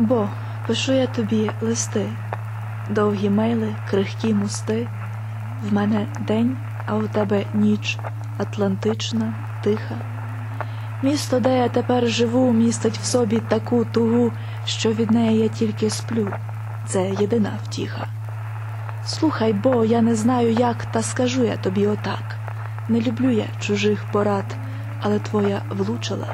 Бо пишу я тобі листи, довгі мейли, крихкі мости. В мене день, а у тебе ніч атлантична, тиха. Місто, де я тепер живу, містить в собі таку тугу, що від неї я тільки сплю. Це єдина втіха. Слухай, бо я не знаю, як, та скажу я тобі отак. Не люблю я чужих порад, але твоя влучила.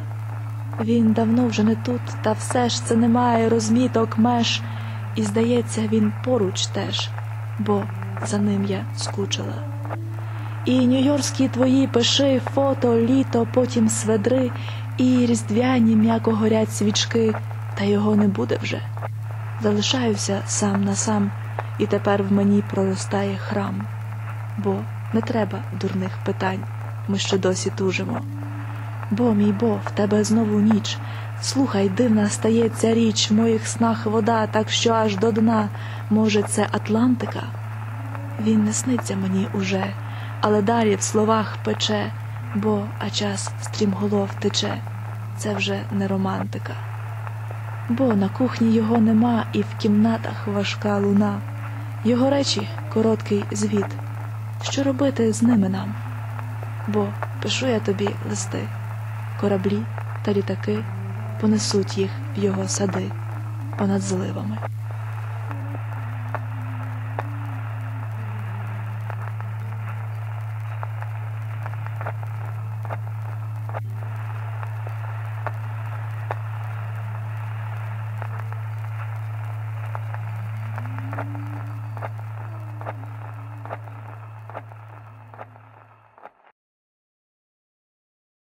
Він давно вже не тут, та все ж це немає розміток меж, і здається, він поруч теж, бо за ним я скучила. І нью-йоркські твої пиши, фото, літо, потім сведри, і різдвяні м'яко горять свічки, та його не буде вже. Залишаюся сам на сам, і тепер в мені проростає храм. Бо не треба дурних питань, ми ще досі тужимо. Бо, мій бо, в тебе знову ніч. Слухай, дивна стається річ, в моїх снах вода, так що аж до дна. Може, це Атлантика? Він не сниться мені уже, але далі в словах пече, бо а час стрімголов тече. Це вже не романтика. Бо на кухні його нема, і в кімнатах важка луна. Його речі короткий звіт. Що робити з ними нам? Бо пишу я тобі листи, кораблі та літаки понесуть їх в його сади понад зливами.